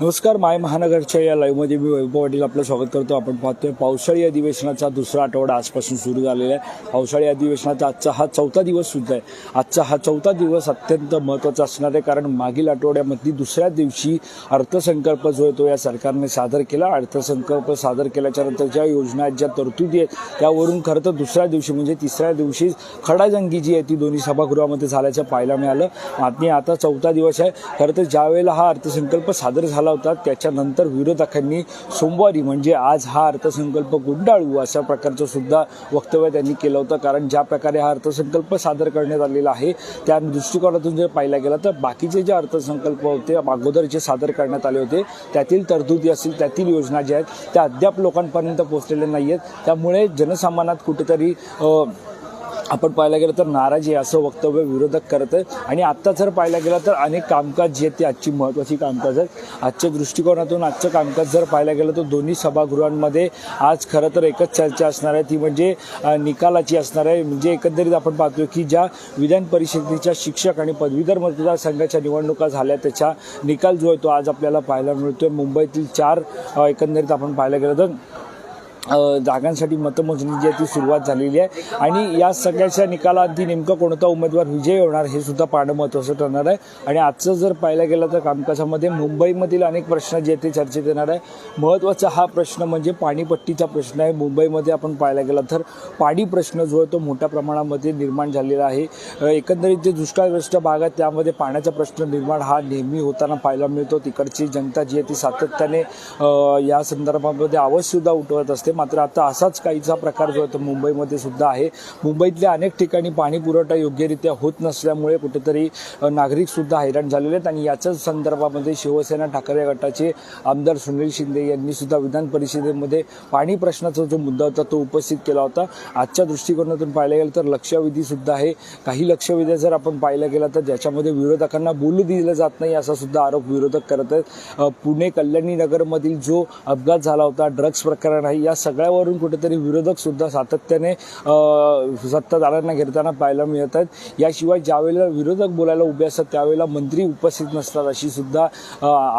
नमस्कार माय महानगरच्या या लाईव्हमध्ये मी वैभव पाटील आपलं स्वागत करतो. आपण पाहतोय पावसाळी अधिवेशनाचा दुसरा आठवडा आजपासून सुरू झालेला आहे. पावसाळी अधिवेशनाचा आजचा हा चौथा दिवस सुद्धा आहे. आजचा हा चौथा दिवस अत्यंत महत्त्वाचा असणार आहे कारण मागील आठवड्यामधली दुसऱ्या दिवशी अर्थसंकल्प जो आहे तो या सरकारने सादर केला. अर्थसंकल्प सादर केल्याच्यानंतर ज्या योजना आहेत ज्या तरतुदी आहेत त्यावरून खरं तर दुसऱ्या दिवशी म्हणजे तिसऱ्या दिवशी खडाजंगी जी आहे ती दोन्ही सभागृहामध्ये झाल्याचं पाहायला मिळालं. आणि आता चौथा दिवस आहे. खरं तर ज्यावेळेला हा अर्थसंकल्प सादर झाला होता. त्याच्यानंतर विरोधकांनी सोमवारी म्हणजे आज हा अर्थसंकल्प गुंडाळू अशा प्रकारचं सुद्धा वक्तव्य त्यांनी केलं होतं. कारण ज्या प्रकारे हा अर्थसंकल्प सादर करण्यात आलेला आहे त्या दृष्टिकोनातून जर पाहिला गेला तर बाकीचे जे अर्थसंकल्प होते अगोदर जे सादर करण्यात आले होते त्यातील तरतुदी असतील त्यातील योजना ज्या आहेत त्या अद्याप लोकांपर्यंत पोहोचलेल्या नाही आहेत त्यामुळे जनसामान्यात कुठेतरी आपण पाहायला गेलं तर नाराजी आहे असं वक्तव्य विरोधक करत आहे आणि आत्ता जर पाहायला गेलं तर अनेक कामकाज जे आहेत ती आजची महत्त्वाची कामकाज आहेत. आजच्या दृष्टिकोनातून आजचं कामकाज जर पाहायला गेलं तर दोन्ही सभागृहांमध्ये आज खरं तर एकच चर्चा असणार आहे. ती म्हणजे निकालाची असणार आहे. म्हणजे एकंदरीत आपण पाहतोय की ज्या विधान परिषदेच्या शिक्षक आणि पदवीधर मतदारसंघाच्या निवडणुका झाल्या त्याचा निकाल जो आहे तो आज आपल्याला पाहायला मिळतोय. मुंबईतील चार एकंदरीत आपण पाहायला गेलं तर जागांसाठी मतमोजणी जी आहे ती सुरुवात झालेली आहे. आणि या सगळ्याच्या निकालाआधी नेमकं कोणता उमेदवार विजय होणार हे सुद्धा पाहणं महत्त्वाचं ठरणार आहे. आणि आजचं जर पाहायला गेलं तर कामकाजामध्ये मुंबईमधील अनेक प्रश्न जे आहेत ते चर्चेत येणार आहे. महत्त्वाचा हा प्रश्न म्हणजे पाणीपट्टीचा प्रश्न आहे. मुंबईमध्ये आपण पाहायला गेला तर पाणी प्रश्न जो आहे तो मोठ्या प्रमाणामध्ये निर्माण झालेला आहे. एकंदरीत जे दुष्काळग्रस्त भाग आहेत त्यामध्ये पाण्याचा प्रश्न निर्माण हा नेहमी होताना पाहायला मिळतो. तिकडची जनता जी आहे ती सातत्याने या संदर्भामध्ये आवाजसुद्धा उठवत असते. मात्र आता असाच काहीचा प्रकार जो आहे तो मुंबईमध्ये सुद्धा आहे. मुंबईतल्या अनेक ठिकाणी पाणी पुरवठा योग्यरित्या होत नसल्यामुळे कुठेतरी नागरिकसुद्धा हैराण झालेले आहेत आणि याच्याच संदर्भामध्ये शिवसेना ठाकरे गटाचे आमदार सुनील शिंदे यांनी सुद्धा विधान परिषदेमध्ये पाणी प्रश्नाचा जो मुद्दा होता तो उपस्थित केला होता. आजच्या दृष्टिकोनातून पाहायला गेलं तर लक्षवेधी सुद्धा आहे. काही लक्षवेधी जर आपण पाहिला गेला तर ज्याच्यामध्ये विरोधकांना बोलू दिलं जात नाही असा सुद्धा आरोप विरोधक करत आहेत. पुणे कल्याणी नगरमधील जो अपघात झाला होता ड्रग्ज प्रकरण आहे या सगळ्यावरून कुठेतरी विरोधक सुद्धा सातत्याने सत्ताधाऱ्यांना घेताना पाहायला मिळत आहेत. याशिवाय ज्यावेळेला विरोधक बोलायला उभे असतात त्यावेळेला मंत्री उपस्थित नसतात अशी सुद्धा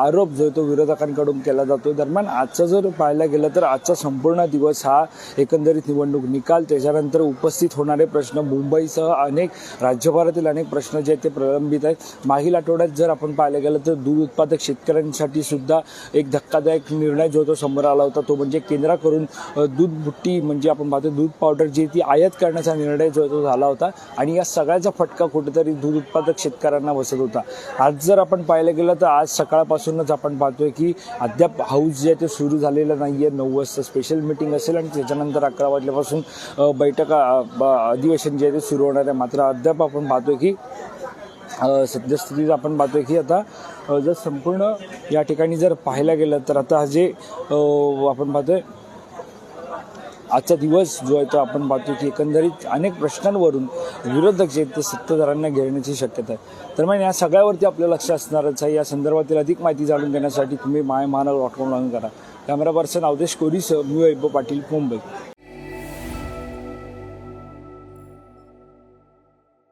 आरोप जो आहे तो विरोधकांकडून केला जातो दरम्यान आजचं जर पाहायला गेलं तर आजचा संपूर्ण दिवस हा एकंदरीत निवडणूक निकाल त्याच्यानंतर उपस्थित होणारे प्रश्न मुंबईसह अनेक राज्यभरातील अनेक प्रश्न जे आहेत ते प्रलंबित आहेत. मागील आठवड्यात जर आपण पाहायला गेलं तर दूध उत्पादक शेतकऱ्यांसाठी सुद्धा एक धक्कादायक निर्णय जो तो समोर आला होता. तो म्हणजे केंद्राकडून दूध बुट्टी म्हणजे आपण पाहतो दूध पावडर जी आहे ती आयात करण्याचा निर्णय जो तो झाला होता. आणि या सगळ्याचा फटका कुठेतरी दूध उत्पादक शेतकऱ्यांना बसत होता. आज जर आपण पाहायला गेलं तर आज सकाळपासूनच आपण पाहतोय की अद्याप हाऊस जे आहे ते सुरू झालेलं नाही आहे नऊ वाजता स्पेशल मिटिंग असेल आणि त्याच्यानंतर अकरा वाजल्यापासून बैठका ब- अधिवेशन जे आहे ते सुरू होणार आहे. मात्र अद्याप आपण पाहतोय की सद्यस्थितीत आपण पाहतोय की आता जर संपूर्ण या ठिकाणी जर पाहायला गेलं तर आता हा जे आपण पाहतोय आजचा दिवस जो आहे तो आपण पाहतो की एकंदरीत अनेक प्रश्नांवरून विरोधक जे आहेत ते सत्ताधाऱ्यांना घेण्याची शक्यता आहे. तर मग या सगळ्यावरती आपलं लक्ष असणारच आहे. या संदर्भातील अधिक माहिती जाणून घेण्यासाठी तुम्ही my Mahanagar dot com login करा. कॅमेरा पर्सन अवधेश कोरीसह मी वैभव पाटील मुंबई.